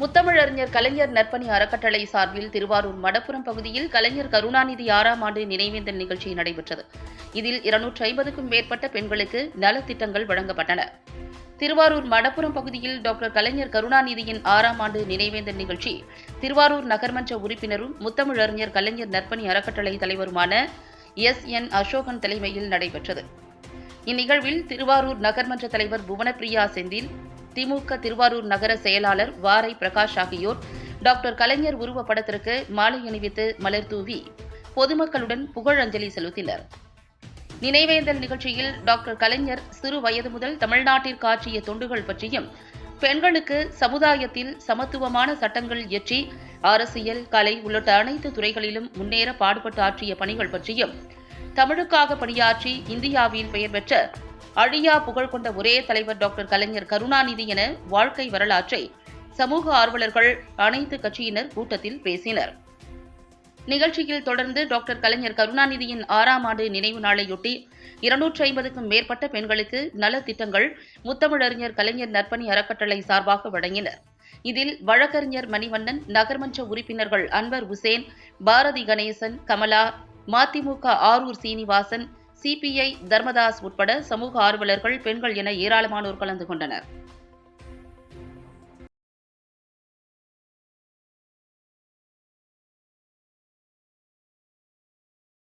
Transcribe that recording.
முத்தமிழறிஞர் கலைஞர் நற்பணி அறக்கட்டளை சார்பில் திருவாரூர் மடப்புரம் பகுதியில் கலைஞர் கருணாநிதி ஆறாம் ஆண்டு நினைவேந்தல் நிகழ்ச்சி நடைபெற்றது. இதில் இருநூற்றி ஐம்பதுக்கும் மேற்பட்ட பெண்களுக்கு நலத்திட்டங்கள் வழங்கப்பட்டன. திருவாரூர் மடப்புரம் பகுதியில் டாக்டர் கலைஞர் கருணாநிதியின் ஆறாம் ஆண்டு நினைவேந்தல் நிகழ்ச்சி திருவாரூர் நகர்மன்ற உறுப்பினரும் முத்தமிழறிஞர் கலைஞர் நற்பணி அறக்கட்டளை தலைவருமான எஸ். என். அசோகன் தலைமையில் நடைபெற்றது. இந்நிகழ்வில் திருவாரூர் நகர்மன்ற தலைவர் புவனப்பிரியா செந்தில் திமுக திருவாரூர் நகர செயலாளர் வாரை பிரகாஷ் ஆகியோர் டாக்டர் கலைஞர் உருவப்படத்திற்கு மாலை அணிவித்து மலர் தூவி பொதுமக்களுடன் புகழஞ்சலி செலுத்தினர். நினைவேந்தல் நிகழ்ச்சியில் டாக்டர் கலைஞர் சிறு வயது முதல் தமிழ்நாட்டிற்கு ஆற்றிய தொண்டுகள் பற்றியும் பெண்களுக்கு சமுதாயத்தில் சமத்துவமான சட்டங்கள் இயற்றி அரசியல் கலை உள்ளிட்ட அனைத்து துறைகளிலும் முன்னேற பாடுபட்டு ஆற்றிய பணிகள் பற்றியும் தமிழுக்காக பணியாற்றி இந்தியாவில் பெயர் பெற்ற அழியா புகழ் கொண்ட ஒரே தலைவர் டாக்டர் கலைஞர் கருணாநிதி என வாழ்க்கை வரலாற்றை சமூக ஆர்வலர்கள் அனைத்து கட்சியினர் கூட்டத்தில் பேசினர். நிகழ்ச்சியில் தொடர்ந்து டாக்டர் கலைஞர் கருணாநிதியின் ஆறாம் ஆண்டு நினைவு நாளையொட்டி இருநூற்றி ஐம்பதுக்கும் மேற்பட்ட பெண்களுக்கு நலத்திட்டங்கள் முத்தமிழறிஞர் கலைஞர் நற்பணி அறக்கட்டளை சார்பாக வழங்கினர். இதில் வழக்கறிஞர் மணிவண்ணன் நகர்மன்ற உறுப்பினர்கள் அன்வர் உசேன் பாரதி கணேசன் கமலா மதிமுக ஆரூர் சீனிவாசன் சிபிஐ தர்மதாஸ் உட்பட சமூக ஆர்வலர்கள் பெண்கள் என ஏராளமானோர் கலந்து கொண்டனர்.